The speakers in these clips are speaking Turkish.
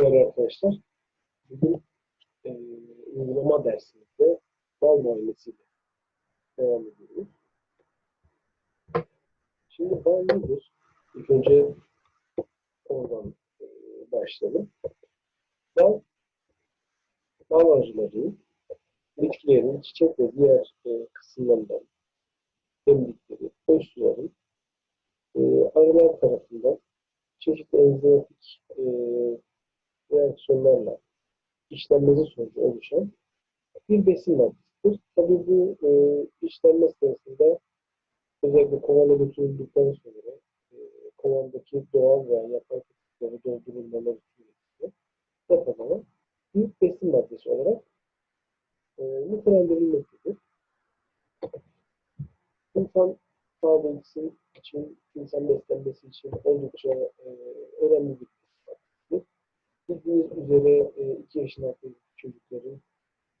Merhaba arkadaşlar. Bugün e, uygulama dersimizde bal muayenesiyle devam ediyoruz. Şimdi bal nedir? İlk önce oradan e, başlayalım. Bal, bal arıları bitkilerin çiçek ve diğer e, kısımlarından emdikleri öz suların e, arılar tarafından çeşitli enzimatik e, reaksiyonlarla işlenmesi sonucu oluşan bir besin maddesidir. Tabii bu e, işlenme sırasında özellikle kovana götürüldükten sonra e, kovandaki doğal veya yapay kısıtları doldurulmaları suretiyle depolara bir besin maddesi olarak e, nitelendirilmektedir. İnsan sağlığı için, insan beslenmesi için oldukça e, önemli bir besin maddesi. Bildiğiniz üzere 2 yaşın altındaki çocukların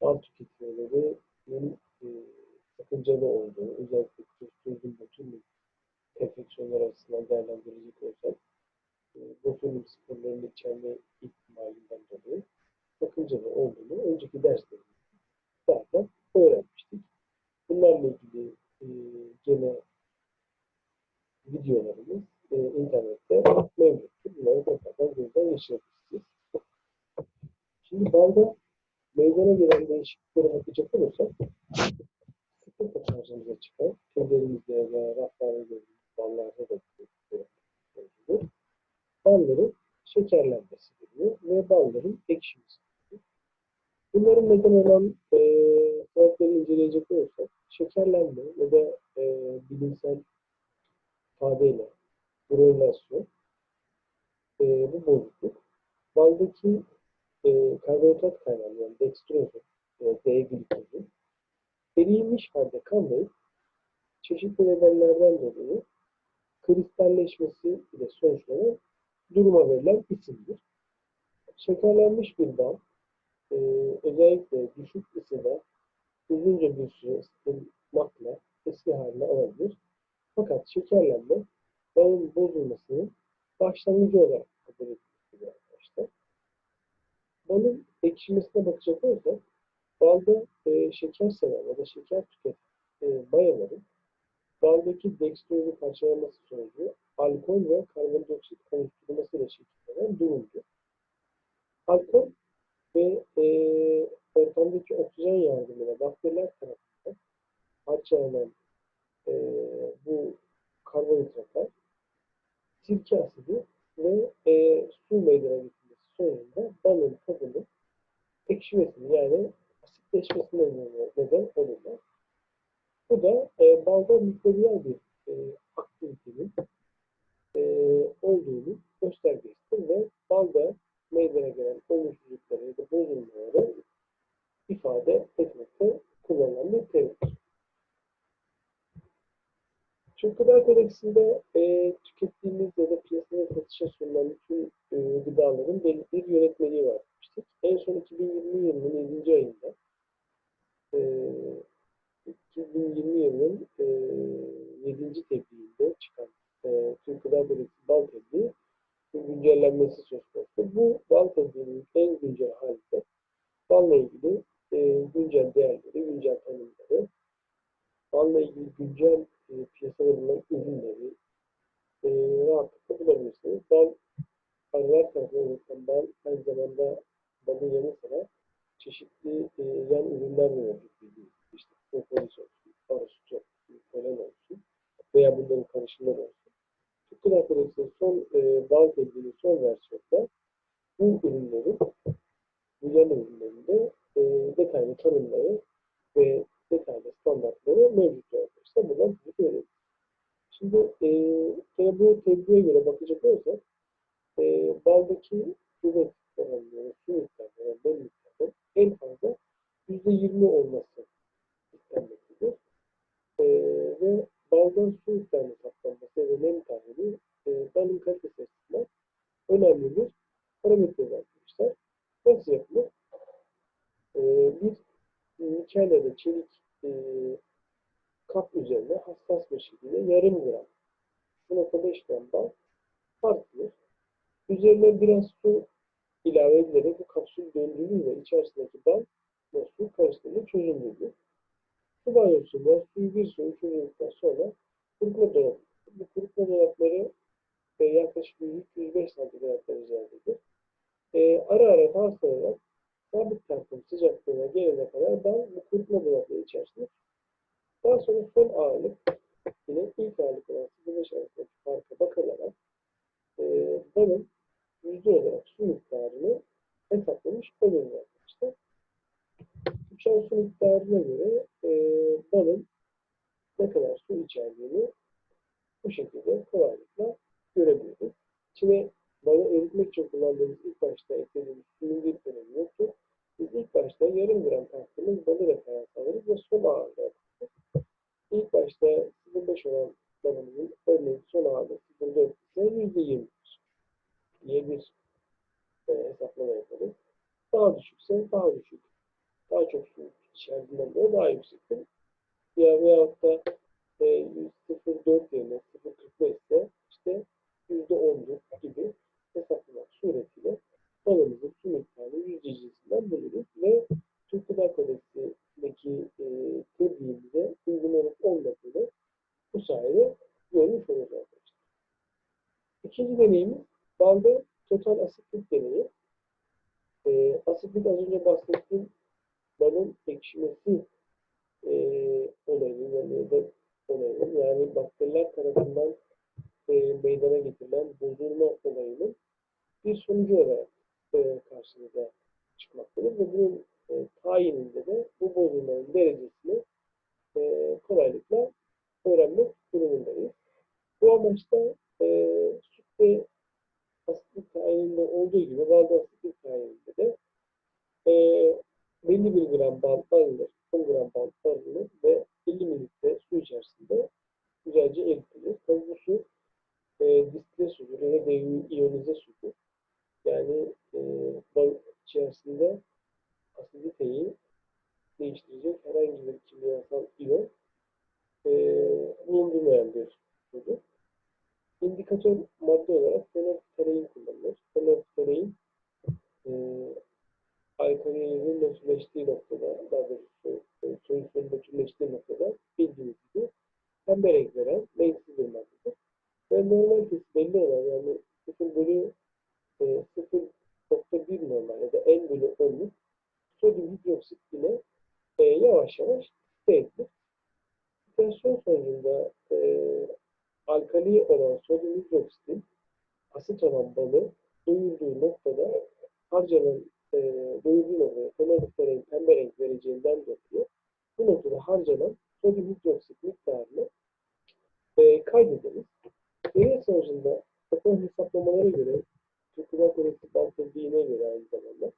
bal tüketmelerinin e, sakıncalı olduğu, özellikle klostridium botulinum enfeksiyonlar açısından değerlendirecek olsak, e, botulinum sporlarını içerme ihtimalinden dolayı sakıncalı olduğunu önceki derslerimizde zaten öğrenmiştik. Bunlarla ilgili e, gene videolarımız e, internette mevcuttur. Bunları tekrardan gözden geçirebilirsiniz. Şimdi balda meydana gelen değişikliklere bakacak olursak sıklıkla karşımıza çıkan türlerimizde veya raflarda gördüğümüz ballarda da mevcuttur. Balların şekerlenmesi geliyor ve balların ekşimesi geliyor. Bunların neden olan e, sebepleri inceleyecek olursak şekerlenme ya da e, bilimsel ifadeyle granülasyon e, bu bozukluk baldaki e, karbonhidrat kaynağı yani dextrozu veya D eriymiş halde kalmayıp çeşitli nedenlerden dolayı kristalleşmesi ile sonuçlanan duruma verilen isimdir. Şekerlenmiş bir bal e, özellikle düşük ısıda uzunca bir süre ısıtılmakla eski haline alabilir. Fakat şekerlenme balın bozulmasının başlangıcı olarak kabul edilmektedir arkadaşlar. Balın ekşimesine bakacak olursak balda e, şeker seven ya da şeker tüketen e, bayaların baldaki dextrozu parçalaması sonucu alkol ve karbondioksit oluşturulmasıyla şekillenen durumdur. Alkol ve e, ortamdaki oksijen yardımıyla bakteriler tarafından parçalanan e, bu karbonhidratlar sirke asidi ve e, su meydana getirmesi sonucunda balın tadını ekşimesini yani asitleşmesine neden olurlar. Bu da e, balda mikrobiyal bir e, aktivitenin e, olduğunu göstergesidir ve balda meydana gelen olumsuzlukları ya da bozulmaları ifade etmekte kullanılan bir terimdir. Türk Gıda Kodeksinde e, tükettiğimiz ya da piyasaya satışa sunulan bütün e, gıdaların belli bir yönetmeliği var demiştik. En son 2020 yılının 7. ayında e, 2020 yılının e, 7. tebliğinde çıkan e, Türk Gıda Kodeksi bal tebliği güncellenmesi söz konusu. Bu bal tebliğinin en güncel halinde balla ilgili e, güncel değerleri, güncel tanımları, balla ilgili güncel e, piyasada bulunan ürünleri e, rahatlıkla bulabilirsiniz. Bal arılar tarafından üretilen bal aynı zamanda balın yanı sıra çeşitli e, yan ürünler de mevcut bildiğiniz gibi. İşte propolis olsun, arı sütü olsun, polen olsun veya bunların karışımları olsun. Türk Kodeksi'nin son e, bal tebliğinin son versiyonda bu ürünlerin, yan ürünlerinde e, detaylı tanımları ve detaylı standartları mevcut arkadaşlar. Buradan size verelim. Şimdi e, yine bu tebliğe göre bakacak olursak e, baldaki kuvvet oranları, su miktarları, nem miktarları en fazla %20 olması istenmektedir. E, ve baldan su miktarının saptanması ve nem tahlili e, balın kalitesi açısından önemli bir parametredir arkadaşlar. Nasıl yapılır? E, bir nikel ya da çelik e, kap üzerine hassas bir şekilde yarım gram 0.5 gram bal tartılır. Üzerine biraz su ilave edilerek bu kapsül döndüğünde içerisindeki bal ve su karıştığında çözündürülür. Su banyosunda suyu bir suyu çözüldükten sonra kurutma dolabı. Bu kurutma dolapları e, yaklaşık 305 santigrat derecelerdedir. E, ara ara taslayarak sabit takım sıcaklığına gelene kadar bal bu kurutma dolapları içerisinde daha sonra son ağırlık yine ilk ağırlık olan 0.5 arasındaki farka bakılarak e, balın yüzde olarak su miktarını hesaplamış oluyoruz arkadaşlar. Uçan su miktarına göre e, balın ne kadar su içerdiğini bu şekilde kolaylıkla görebiliriz. İçine balı eritmek için kullandığımız ilk başta eklediğimiz suyun bir önemi yoktur. Biz ilk başta yarım gram taktığımız balı referans alırız ve son ağırlığı. İlk başta 0.5 olan balımızın örneğin son ağırlığı 0.4 ise %20 diye bir e, hesaplama yapalım. Daha düşükse daha düşük. Daha çok su içerdiğinden dolayı daha yüksektir. Ya veyahut da e, 0.4 yerine 0.45 ise işte %10'dur gibi hesaplamak suretiyle balımızın su miktarını yüzde cinsinden buluruz ve Türk Gıda Kodeksindeki e, tebliğimize uygun olup olmadığını bu sayede görmüş arkadaşlar. İkinci deneyimiz balda total asitlik deneyi. E, asitlik az önce bahsettiğim balın ekşimesi e, olayının yani, ya da yani bakteriler tarafından e, meydana getirilen bozulma olayının bir sonucu olarak e, karşımıza çıkmaktadır ve bunun e, tayininde de bu bozulmanın derecesini e, kolaylıkla öğrenmek durumundayız. Bu amaçta e, sütte asitlik tayininde olduğu gibi balda asitlik tayininde de e, belli bir gram bal alınır, 10 gram bal alınır ve 50 mililitre su içerisinde güzelce eritilir. Tabii bu su e, distile sudur ya da deiyonize sudur. Yani e, bal içerisinde asiditeyi değiştirecek herhangi bir kimyasal iyon e, bulundurmayan bir sudur. İndikatör madde olarak fenolfterein kullanılır. Fenolfterein e, alkolinin nötrleştiği noktada, daha doğrusu e, solüsyonun nötrleştiği noktada bildiğiniz gibi pembe renk veren renksiz bir maddedir. Ve normal kesi belli olan yani 0 bölü e, 0.1 normal ya da n bölü 10'luk sodyum hidroksit ile e, yavaş yavaş edilir. Titrasyon sonucunda e, alkali olan sodyum hidroksitin asit olan balı doyurduğu noktada harcanan e, doyurduğu noktada fenoliflerin pembe renk vereceğinden dolayı bu noktada harcanan sodyum hidroksit miktarını e, kaydederiz. Deney sonucunda yapılan hesaplamalara göre Türk bal tebliğine göre aynı zamanda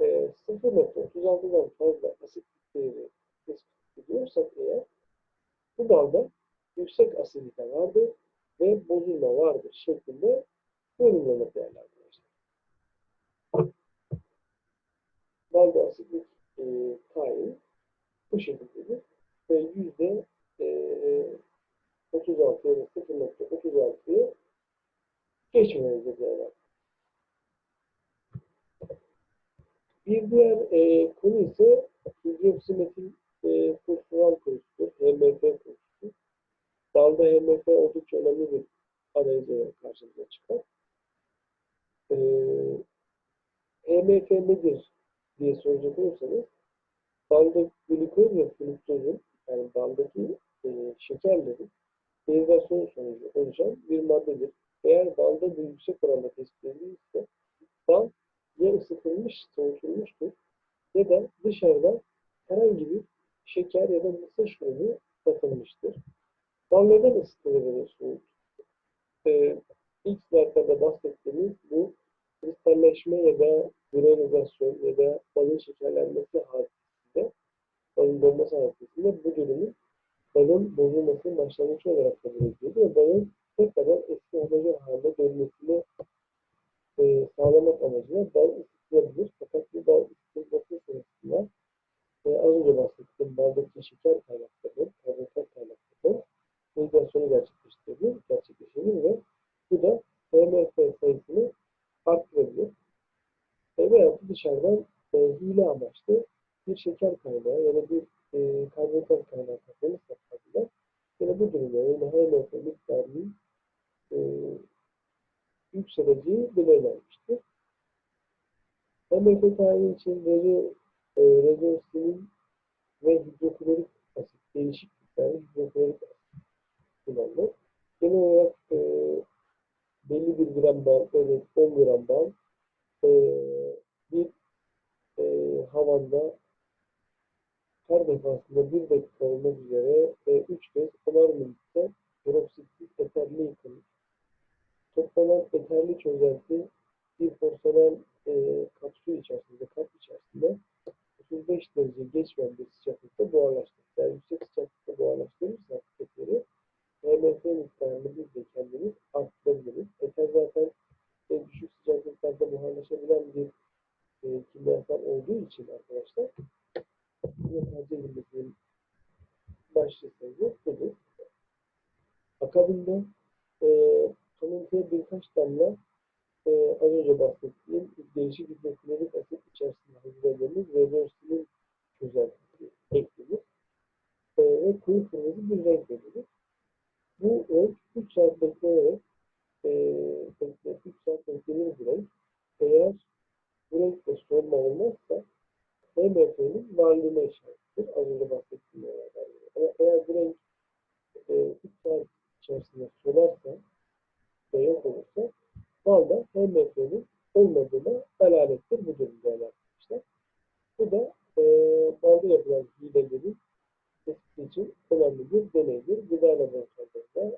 e, 0.36'dan fazla asit değeri tespit ediyorsak eğer bu balda yüksek asidite vardır ve bozulma vardır şeklinde yorumlanır değerli arkadaşlar. Balda asitlik e, tayin bu şekildedir ve yüzde e, 36 ya da 0.36'yı geçmemelidir değerli Bir diğer e, konu ise hidroksimetil e, fosforal konusudur. HMF konusu. Balda HMF oldukça önemli bir analiz olarak karşımıza çıkar. E, HMF nedir diye soracak olursanız balda glikoz ve fruktozun yani baldaki e, şekerlerin derivasyonu sonucu oluşan bir maddedir. Eğer balda bu yüksek oranda tespit edilirse bal ya ısıtılmış, soğutulmuştur ya da dışarıdan herhangi bir şeker ya da mısır şurubu katılmıştır. Bal neden ısıtılır da soğut? Ee, ilk slaytlarda bahsettiğimiz bu kristalleşme ya da granulizasyon ya da balın şekerlenmesi hadisesinde, balın donması hadisesinde bu durumun balın bozulmasının başlangıcı olarak kabul ediliyordu ve balın tekrardan eski homojen haline dönmesini e, sağlamak amacıyla bal ısıtılabilir. Fakat bu bal ısıtılması sırasında e, az önce bahsettiğim baldaki şeker kaynakları, karbonhidrat kaynakları mediasyonu gerçekleştirebilir, gerçekleşebilir ve bu da HMF sayısını arttırabilir. E, veyahut da dışarıdan e, hile amaçlı bir şeker kaynağı ya da bir e, karbonhidrat kaynağı katmanı satabilirler. Yine bu durumda yani HMF miktarının e, yükseleceği belirlenmiştir. HMF tayin için rezo, e, rezosinin ve hidroklorik asit, değişik miktarda hidroklorik asit kullanılır. Genel olarak e, belli bir gram bal, örneğin 10 gram bal, e, bir e, havanda her defasında bir dakika olmak üzere e, üç kez 10'ar mililitre peroksitsiz eterli yıkanır. Toplanan eterli çözelti bir porselen e, kap su içerisinde, kap içerisinde 35 derece geçmeyen bir sıcaklıkta buharlaştırır. Yani yüksek sıcaklıkta buharlaştırırsak eteri HMF miktarını biz de kendimiz arttırabiliriz. Eter zaten en düşük sıcaklıklarda buharlaşabilen bir e, kimyasal olduğu için arkadaşlar tercih edilmesinin başlı sebebi budur. Akabinde e, kalıntıya birkaç damla e, az önce bahsettiğim değişik hidroklorik asit içerisinde hazırladığımız redorsinin çözeltisi eklenir. E, ve koyu kırmızı bir renk verilir. Bu renk 3 saat beklenerek e, bekle, 3 saat beklenir bu renk. Solma olmazsa MMF'nin varlığına işarettir. Az önce bahsettiğim biri. Ama eğer bu renk e, 3 saat içerisinde solarsa ve yok olursa balda MMF'nin olmadığına delalettir bu durum değerli arkadaşlar. Bu da e, balda yapılan hilelerin için önemli bir deneydir. Gıda laboratuvarlarında,